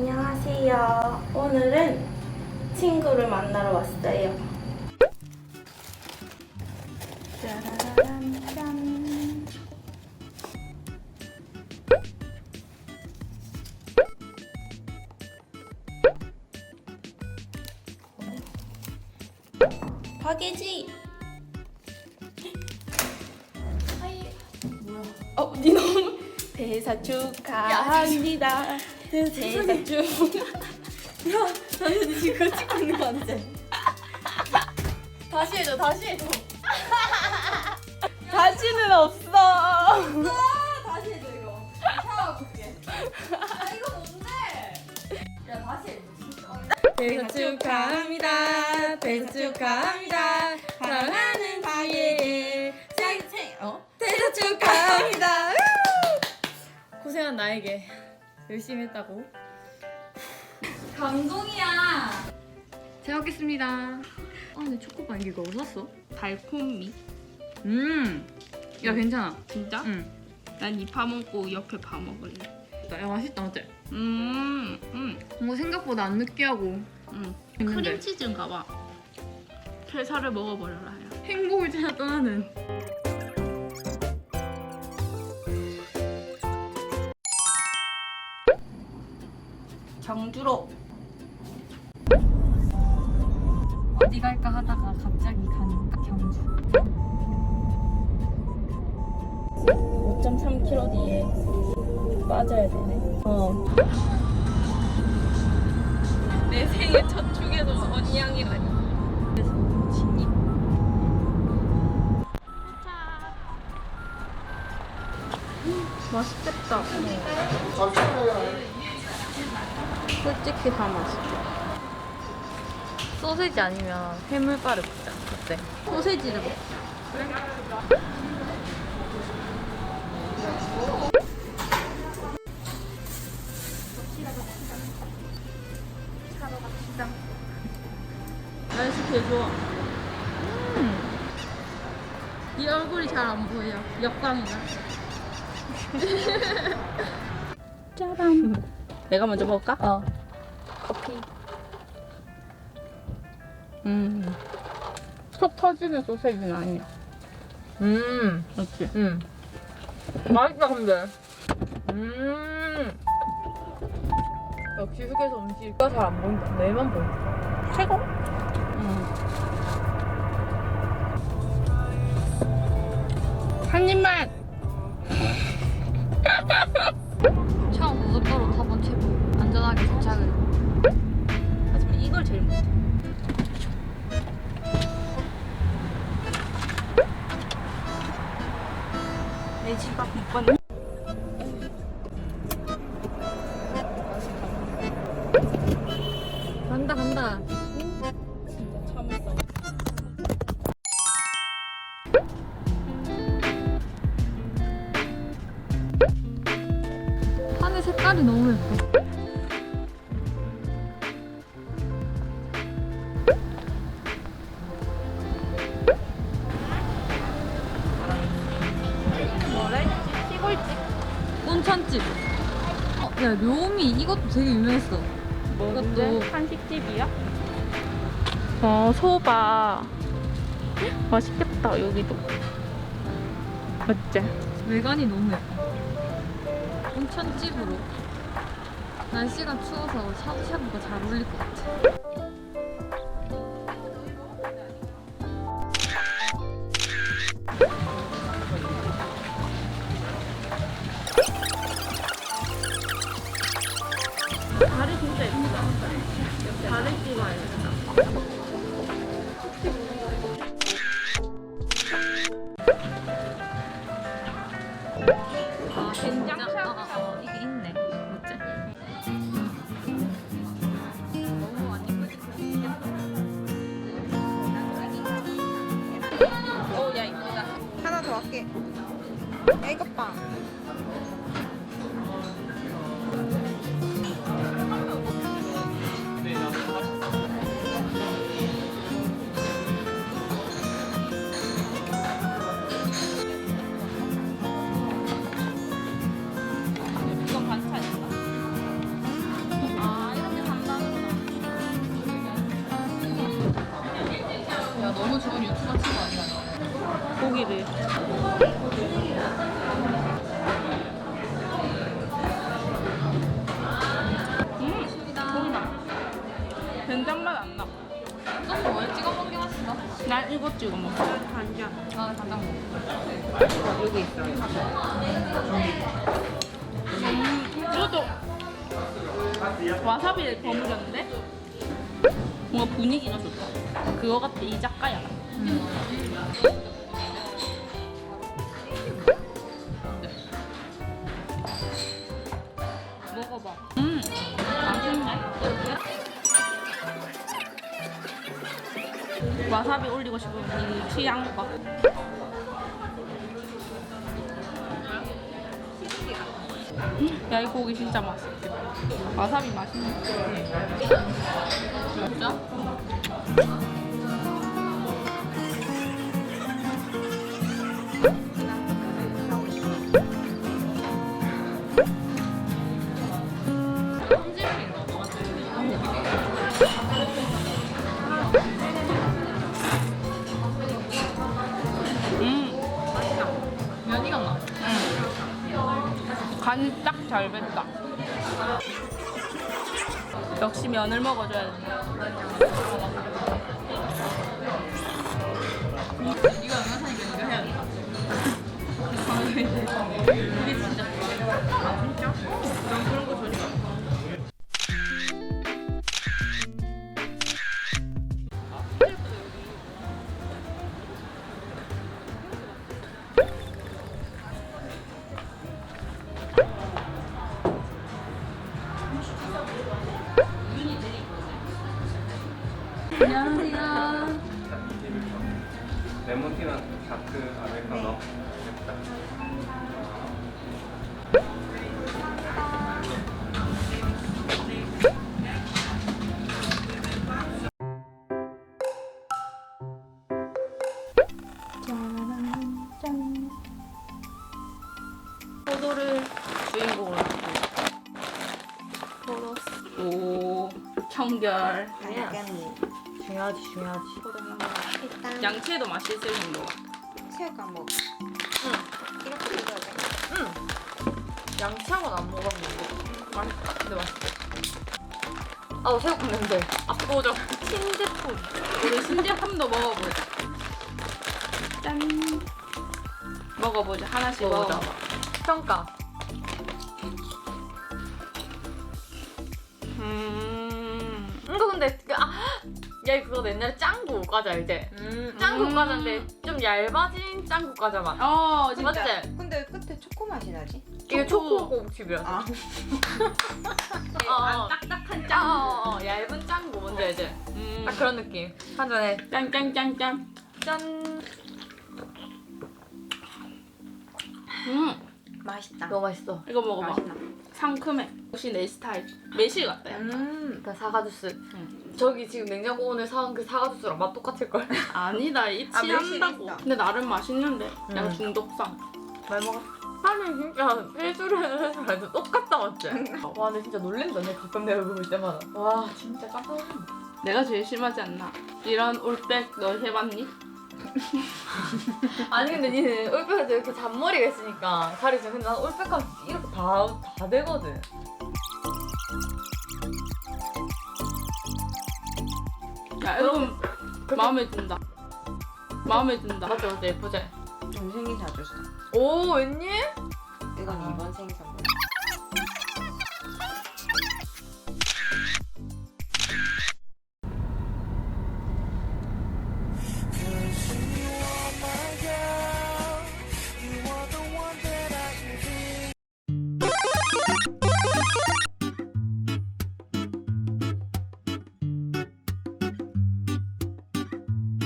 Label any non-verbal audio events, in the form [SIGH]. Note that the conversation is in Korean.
안녕하세요. 오늘은 친구를 만나러 왔어요. 짜라란 짠. 박예지. 어, 니 너무 대사 축하합니다. 대사 축. 야, 당연히 지금 찍고 있는 거 아니지? 다시 해줘, 다시 해줘. [LAUGHS] 다시는 없어. 다시 해줘, 이거. 샤워 볼게. 아, 이거 뭔데? 야, 다시 해줘. 대사 축하합니다. 대사 축하합니다. 사랑하는 바예. 생생 어? 대사 축하합니다. 고생한 나에게 열심히 했다고. [LAUGHS] 감동이야. 잘 먹겠습니다. 아, 근데 초코바 이거 어디서 샀어? 달콤미 음, 야 괜찮아. 진짜? 응. 난 이 파 먹고 옆에 파 먹을래 야 맛있다 맞지? 음, 음, 뭐 생각보다 안 느끼하고 음. 있는데. 크림치즈인가 봐 회사를 먹어버려라 야. 행복을 찾아 떠나는. 경주로 어디 갈까 하다가 갑자기 가는 경주. 5.3km 뒤에 빠져야 되네. 어. 내 생애 첫 축에도 언니양이라니 진입 맛있겠다. 솔직히 다 맛있어. 소세지 아니면 해물바를 먹자. 어때? 소세지를 먹자. 날씨 개 좋아 네 얼굴이 잘 안 보여 역광이다 짜란. 내가 먼저 먹을까? 어. 음. 속 터지는 소세지는 아니야. 음. 맞지? 음. 맛있다 근데. 음. 역시 휴게소 음식가 잘안 보인다. 내만 보인다. 최고? 음. 한 입만! [LAUGHS] 진짜 참을성. 하늘 색깔이 너무 예뻐. 뭐래? 시골집. 온천집. 어, 야 묘미 이것도 되게 유명했어. 이것도- 한식집이야? 어, 소바. 맛있겠다, 여기도. 어째? 외관이 너무 예뻐. 온천집으로. 날씨가 추워서 샤브샤브가 잘 어울릴 것 같아. 고기를. 음, 고기 맛. 된장 맛안 나. 소스 뭘 찍어 게 맛있어? 난 이거 찍어 먹어. 간장. 아 간장 먹어. 여기 있어요. 음, 이것도 와사비를 버무렸는데 뭔가 분위기가 좋다. 그거 같아 이 작가야. 먹어봐. 음, 맛있네. 와사비 올리고 싶으면 이 취향과. 야, 이 고기 진짜 맛있지. 와사비 맛있네. 진짜? 간이 딱 잘 뱄다. 역시 면을 먹어줘야 된다. 다크 아메리카노 됐다. 포도를 주인공으로 하고 포도 오 청결 당연히. 중요하지 중요하지. 포도 향 일단 양치에도 맛있을 정도 새우가 뭐. 이렇게 익어야 돼. 양치하고는 안 먹었는데. 맛있다 근데 맛있다 아 새우국 냄새. 압도적. 신제품. 우리 신제품도 먹어보자 짠 먹어보자 하나씩 먹어보자. 먹어봐 평가. 음 이거 근데 그, 아, 야 그거 옛날에 짱구 과자 알지? 짱구 음. 과자인데 좀 얇아진 짱구 과자 맛. 어 진짜 맞지? 근데 끝에 초코 맛이 나지? 이게 초코. 꼬북칩이야. 아. [LAUGHS] 어, 어. 딱딱한 아, 짠 어, 어, 어, 얇은 짱구 뭔지 알지? 음. 딱 그런 느낌. 한 잔에 짠짠짠짠 짠. 음 맛있다. 너무 맛있어. 이거 먹어봐 맛있나? 상큼해 역시 내 스타일 매실 같다 약간 음. 그 사과 주스. 응. 저기 지금 냉장고 오늘 사온 그 사과 주스랑 맛 똑같을 걸. [LAUGHS] 아니다 이 아, 취한다고 있어. 근데 나름 맛있는데 약간 음. 중독성 말 먹어? 아니 진짜 해서 해도 똑같다 맞지? 와 근데 진짜 놀랜다 내 가끔 내 얼굴 볼 때마다 와 진짜 깜짝 내가 제일 심하지 않나 이런 올백 너 해봤니? [LAUGHS] 아니 근데 니는 올백에도 이렇게 잔머리가 있으니까 살이 좀 근데 난 올백하면 이렇게 다, 다 되거든 야 이건 마음에 든다 마음에 든다 맞지 맞지 예쁘지? 우리 생일 자주 써. 오 웬일? 이건 아. 이번 생일 선물.